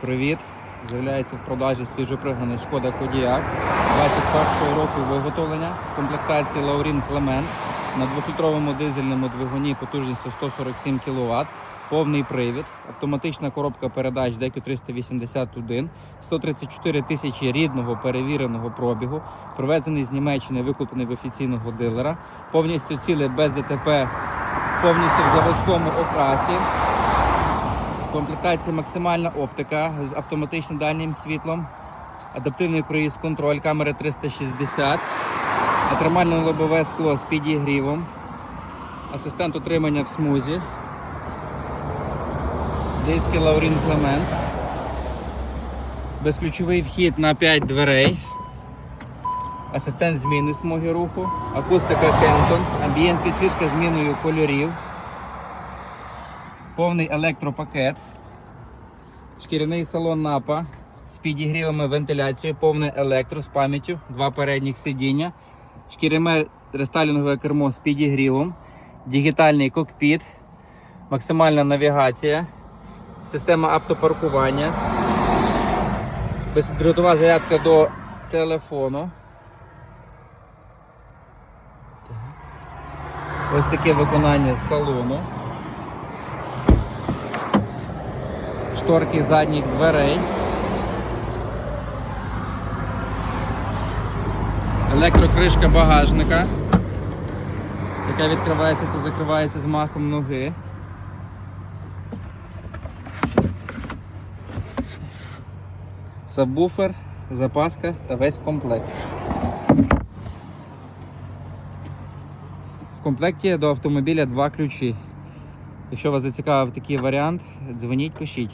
Привіт! З'являється в продажі свіжопригнаний Шкода Кодіак 21 року виготовлення в комплектації Лаурін Клемент на 2-літровому дизельному двигуні потужністю 147 кВт, повний привід, автоматична коробка передач DQ 381, 134 тисячі рідного перевіреного пробігу, привезений з Німеччини, викуплений в офіційного дилера, повністю ціле без ДТП, повністю в заводському окрасі. В комплектації максимальна оптика з автоматичним дальнім світлом, адаптивний круїз контроль, камери 360, отримальне лобове скло з підігрівом, асистент утримання в смузі, диски Лаурін Клемент, безключовий вхід на 5 дверей, асистент зміни смуги руху, акустика Кентон, амбієнт підсвітка зміною кольорів повний електропакет, шкіряний салон напа з підігрівами вентиляцією, повне електро з пам'яттю, два передніх сидіння, шкіряне рестайлінгове кермо з підігрівом, дигітальний кокпіт, максимальна навігація, система автопаркування, бездротова зарядка до телефону. Ось таке виконання салону. Шторки задніх дверей. Електрокришка багажника, яка відкривається та закривається з махом ноги. Сабвуфер, запаска та весь комплект. В комплекті до автомобіля два ключі. Якщо вас зацікавив такий варіант, дзвоніть, пишіть.